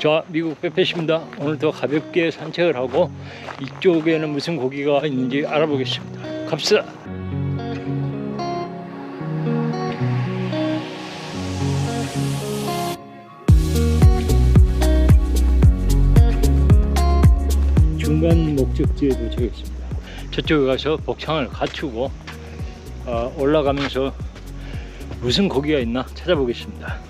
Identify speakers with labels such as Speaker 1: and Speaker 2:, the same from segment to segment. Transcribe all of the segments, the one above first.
Speaker 1: 자, 미국 빼빼입니다 오늘도 가볍게 산책을 하고 이쪽에는 무슨 고기가 있는지 알아보겠습니다. 갑시다. 중간 목적지에 도착했습니다. 저쪽에 가서 복창을 갖추고 어, 올라가면서 무슨 고기가 있나 찾아보겠습니다.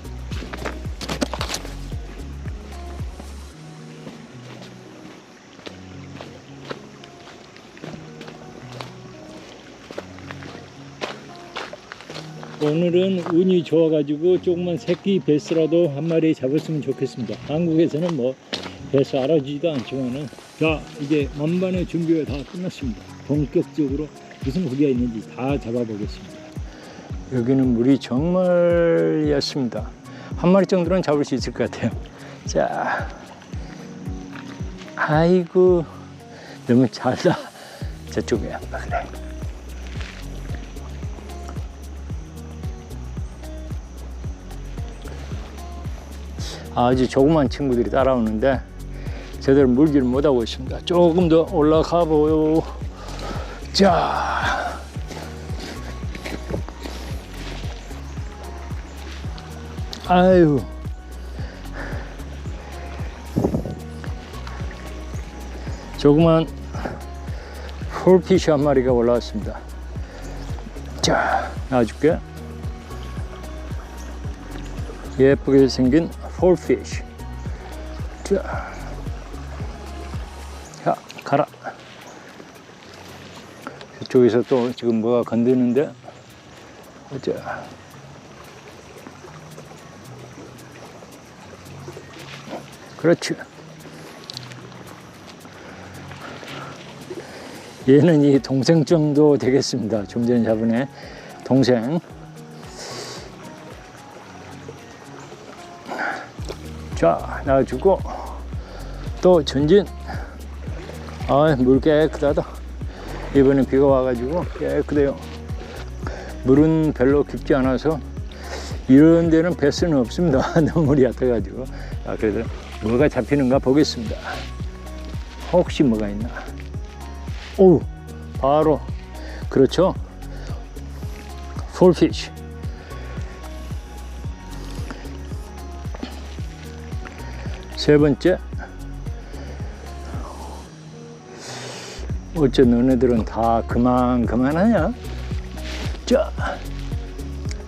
Speaker 1: 오늘은 운이 좋아가지고 조그만 새끼 베스라도 한 마리 잡았으면 좋겠습니다. 한국에서는 뭐 베스 알아주지도 않지만은 자 이제 만반의 준비가 다 끝났습니다. 본격적으로 무슨 고기가 있는지 다 잡아보겠습니다. 여기는 물이 정말 얕습니다. 한 마리 정도는 잡을 수 있을 것 같아요. 자, 아이고 너무 잘다. 저쪽에 아, 그래. 아주 조그만 친구들이 따라오는데 제대로 물질 못하고 있습니다. 조금 더 올라가 보요. 자. 아유. 조그만 폴피쉬 한 마리가 올라왔습니다. 자, 놔줄게. 예쁘게 생긴 폴피쉬. 자, 자, 가라. 이쪽에서 또 지금 뭐가 건드는데, 자. 그렇지. 얘는 이 동생 정도 되겠습니다. 좀 전에 잡은 애 동생. 자, 놔주고 또 전진. 아, 물 깨끗하다. 이번에 비가 와가지고 깨끗해요. 물은 별로 깊지 않아서 이런 데는 배스는 없습니다. 너무 얕아가지고. 아, 그래도 뭐가 잡히는가 보겠습니다. 혹시 뭐가 있나. 오, 바로 그렇죠. 폴피쉬. 세 번째. 어째 너네들은 다 그만 그만하냐? 자,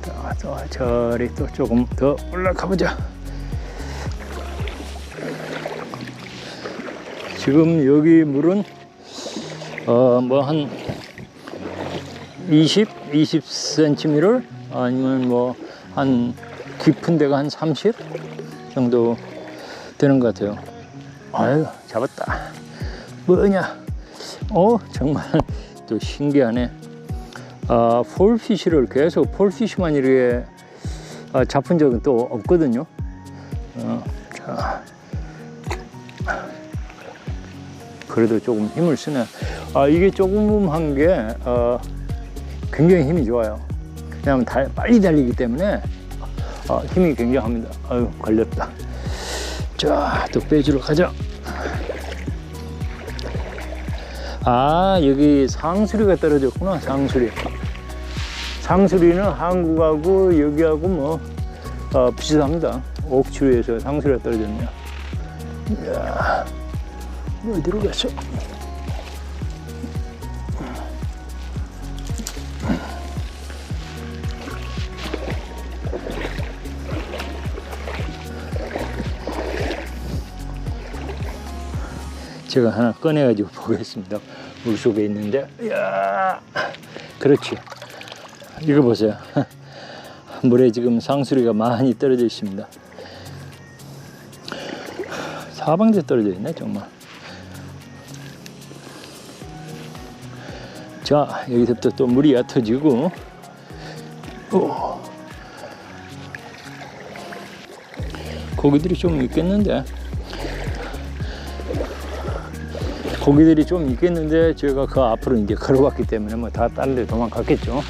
Speaker 1: 또, 또 저리 또 조금 더 올라가 보자. 지금 여기 물은 어 뭐 한 20, 20cm를 아니면 뭐 한 깊은 데가 한 30 정도 되는 것 같아요. 아유 잡았다. 뭐냐? 어 정말 또 신기하네. 아 폴피쉬를 계속 폴피쉬만 이렇게 아, 잡은 적은 또 없거든요. 어, 그래도 조금 힘을 쓰네. 아, 이게 조금한 게, 어, 굉장히 힘이 좋아요. 왜냐하면 달, 빨리 달리기 때문에, 어, 힘이 굉장합니다. 아유, 걸렸다. 자, 또 빼주러 가자. 아, 여기 상수리가 떨어졌구나, 상수리. 상수리는 한국하고 여기하고 뭐, 어, 비슷합니다. 옥추리에서 상수리가 떨어졌네요. 이야. 어디로 갔어? 제가 하나 꺼내가지고 보겠습니다. 물 속에 있는데, 이야, 그렇지. 이거 보세요. 물에 지금 상수리가 많이 떨어져 있습니다. 사방에 떨어져 있네, 정말. 자, 여기서부터 또 물이 얕아지고, 오. 고기들이 좀 있겠는데, 고기들이 좀 있겠는데, 제가 그 앞으로 이제 걸어갔기 때문에 뭐다데 도망갔겠죠.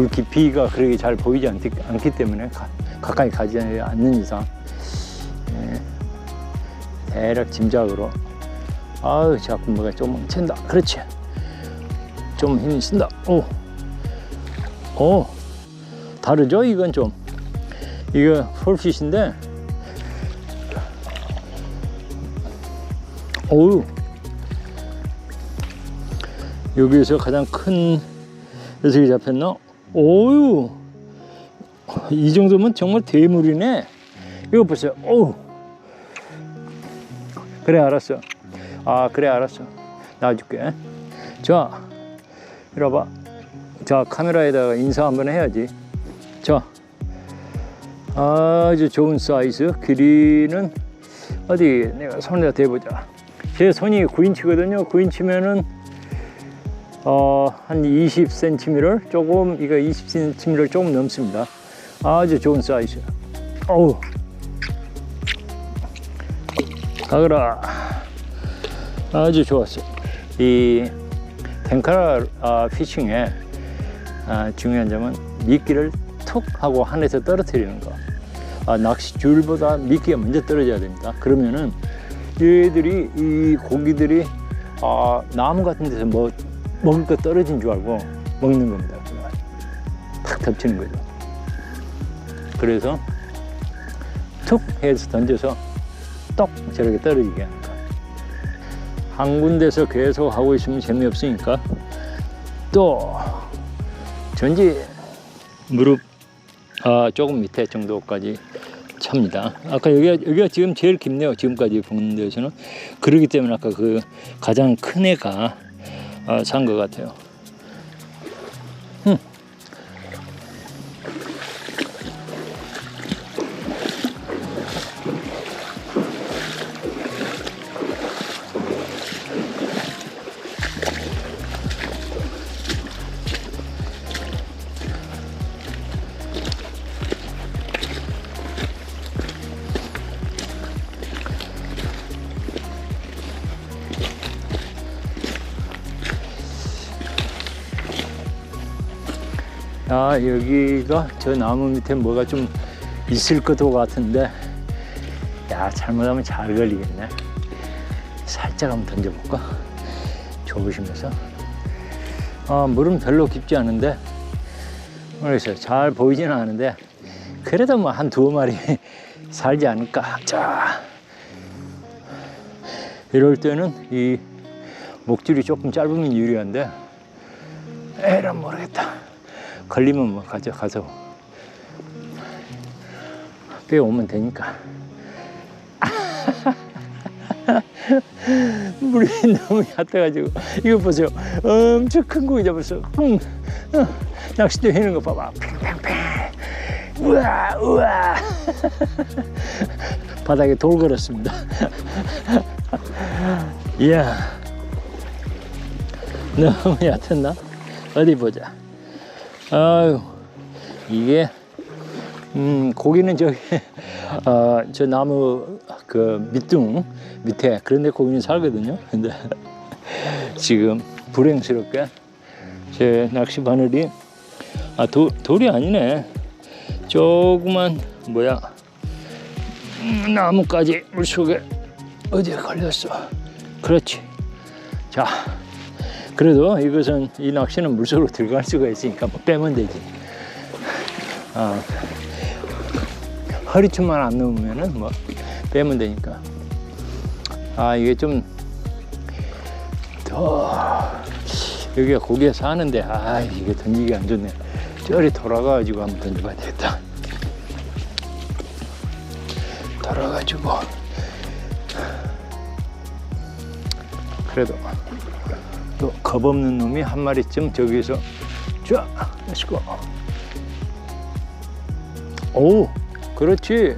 Speaker 1: 물 깊이가 그렇게 잘 보이지 않기, 않기 때문에 가, 가까이 가지 않는 이상 예, 대략 짐작으로 아유 자꾸 뭐가 좀 멈춘다. 그렇지. 좀 힘이 쓴다. 오, 오. 다르죠? 이건 좀. 이거 폴핏인데. 오우. 여기에서 가장 큰 녀석이 잡혔나? 오유 이 정도면 정말 대물이네. 이거 보세요. 오우. 그래 알았어. 아 그래 알았어. 놔줄게. 자 이리 와봐. 자 카메라에다가 인사 한번 해야지. 자 아주 좋은 사이즈. 길이는 어디? 내가 손에다 대보자. 제 손이 9인치거든요. 9인치면은 어, 한 20cm를 조금 이거 20cm를 조금 넘습니다. 아주 좋은 사이즈. 어우. 가거라. 아주 좋았어 이 탱카라 아, 피싱에 아, 중요한 점은 미끼를 툭 하고 하늘에서 떨어뜨리는 거. 아, 낚시 줄보다 미끼가 먼저 떨어져야 됩니다. 그러면은 얘들이 이 고기들이 아, 나무 같은 데서 뭐 먹을 거 떨어진 줄 알고 먹는 겁니다. 탁 덮치는 거죠 그래서 툭 해서 던져서 똑 저렇게 떨어지게 거. 한 군데서 계속 하고 있으면 재미없으니까 또 전지 무릎 아, 조금 밑에 정도까지 찹니다. 아까 여기가, 여기가 지금 제일 깊네요. 지금까지 본 데에서는. 그러기 때문에 아까 그 가장 큰 애가 아, 산 것 같아요. 음. 아 여기가 저 나무 밑에 뭐가 좀 있을 것도 같은데. 야 잘못하면 잘 걸리겠네. 살짝 한번 던져볼까? 조심해서. 아 물은 별로 깊지 않은데. 모르겠어요. 잘 보이지는 않은데. 그래도 뭐 한 두 마리 살지 않을까? 자. 이럴 때는 이 목줄이 조금 짧으면 유리한데. 에란 모르겠다 걸리면 뭐 가져 가서. 빼오면 되니까. 물이 너무 얕아가지고. 이거 보세요. 엄청 큰 고기 잡았어 응. 어, 낚싯대 해는 거 봐봐. 팽팽팽. 우와 우와. 바닥에 돌 걸었습니다. 이야. 너무 얕았나? 어디 보자 아유 이게 음 고기는 저기 어, 저 나무 그 밑둥 밑에 그런 데 고기는 살거든요. 근데 지금 불행스럽게 제 낚시 바늘이 아 도, 돌이 아니네. 조그만 뭐야 음, 나무까지 물속에 어디에 걸렸어. 그렇지. 자 그래도 이것은 이 낚시는 물속으로 들어갈 수가 있으니까 뭐 빼면 되지. 아, 허리춤만 안 넣으면은 뭐 빼면 되니까. 아 이게 좀 더 여기가 고기가 사는데 아 이게 던지기 안 좋네. 저리 돌아가가지고 한번 던져봐야 되겠다. 돌아가지고 그래도 또 겁없는 놈이 한 마리쯤 저기서 쫙 렛츠고 오 그렇지.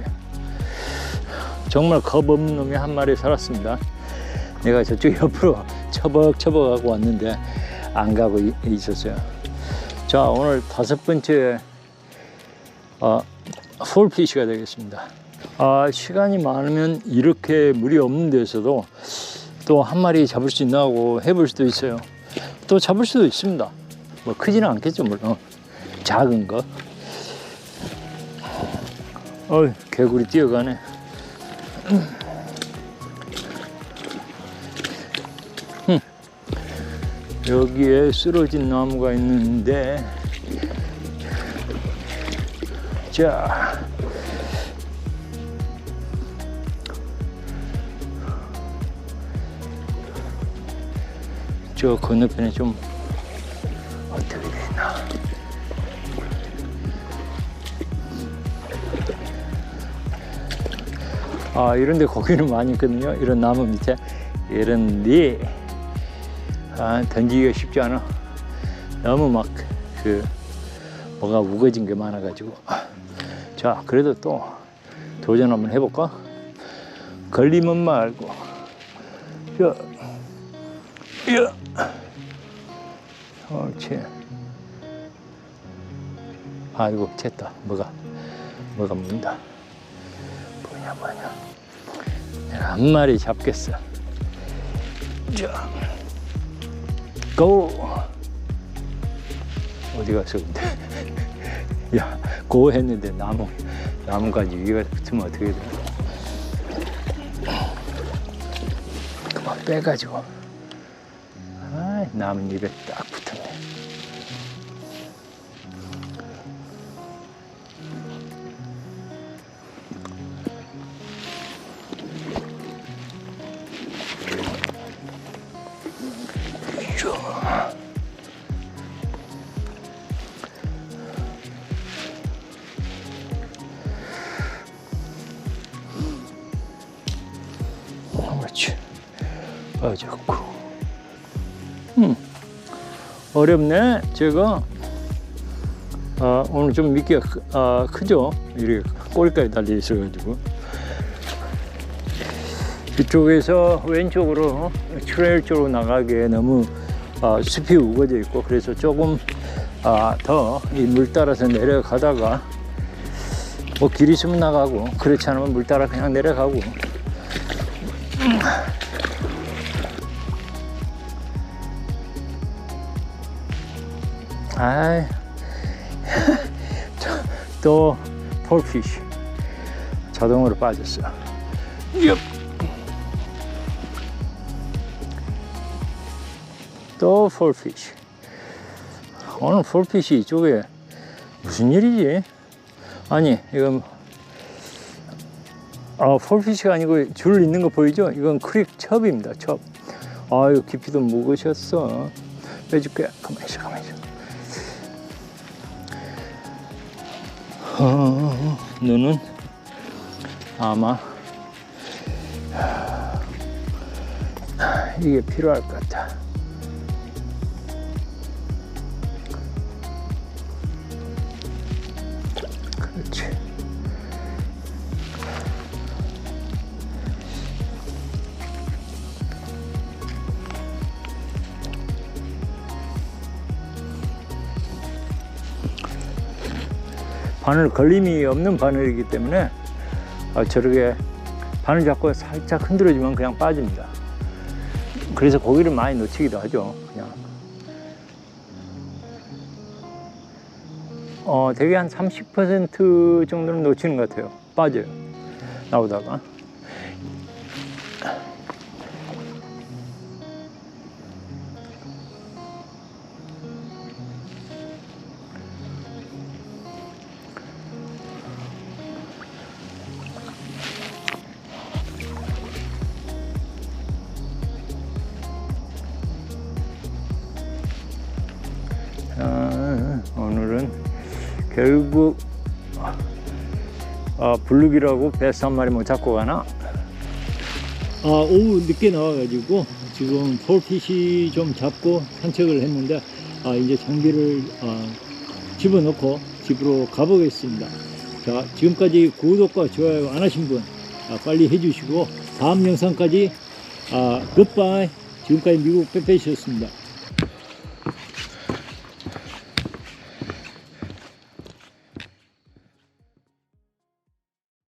Speaker 1: 정말 겁없는 놈이 한 마리 살았습니다. 내가 저쪽 옆으로 처벅처벅 하고 왔는데 안 가고 이- 있었어요. 자 오늘 다섯 번째 어, 폴피시가 되겠습니다. 아, 시간이 많으면 이렇게 물이 없는 데서도 또 한 마리 잡을 수 있나 하고 해볼 수도 있어요. 또 잡을 수도 있습니다. 뭐 크지는 않겠죠 물론. 작은 거. 어이, 개구리 뛰어가네. 흠. 여기에 쓰러진 나무가 있는데, 자. 저 건너편에 좀 어떻게 되나. 아, 이런데 고기는 많이 있거든요. 이런 나무 밑에. 이런데, 아, 던지기가 쉽지 않아. 너무 막, 그, 뭐가 우거진 게 많아 가지고. 자, 그래도 또 도전 한번 해볼까? 걸리면 말고. 자, 야. 옳지. 아이고, 챘다. 뭐가, 뭐가 문다. 뭐냐, 뭐냐. 내가 한 마리 잡겠어. 자, 고! 어디 갔어, 근데? 야, 고 했는데 나무, 나무까지 위에 붙으면 어떻게 돼? 그만 빼가지고. 아, 나뭇잎에 딱 어졌고. 음. 어렵네, 제가. 아, 오늘 좀 미끼가 크, 아, 크죠? 이렇게 꼬리까지 달려 있어 가지고. 이쪽에서 왼쪽으로 트레일 쪽으로 나가기에 너무 아, 숲이 우거져 있고 그래서 조금 아, 더이 물 따라서 내려가다가 뭐길 있으면 나가고 그렇지 않으면 물 따라 그냥 내려가고 아이. 저- 또 폴피쉬. 자동으로 빠졌어. 엽. 또 폴피쉬. 오늘 폴피쉬 이쪽에 무슨 일이지? 아니 이건 아 폴피쉬가 아니고 줄 있는 거 보이죠? 이건 크릭 첩입니다 첩. 아유 깊이도 묵으셨어. 빼줄게. 가만히 있어 가만히 있어 어, 너는 아마 이게 필요할 것 같아. 바늘 걸림이 없는 바늘이기 때문에 아, 저렇게 바늘 잡고 살짝 흔들어주면 그냥 빠집니다. 그래서 고기를 많이 놓치기도 하죠. 그냥. 어, 되게 한30% 정도는 놓치는 것 같아요. 빠져요. 나오다가. 블루기라고 베스 한 마리 못 잡고 가나? 아, 오후 늦게 나와가지고 지금 폴핏이 좀 잡고 산책을 했는데 아, 이제 장비를 아, 집어넣고 집으로 가보겠습니다. 자, 지금까지 구독과 좋아요 안 하신 분 아, 빨리 해주시고 다음 영상까지 아, 굿바이 지금까지 미국 빼빼이셨습니다.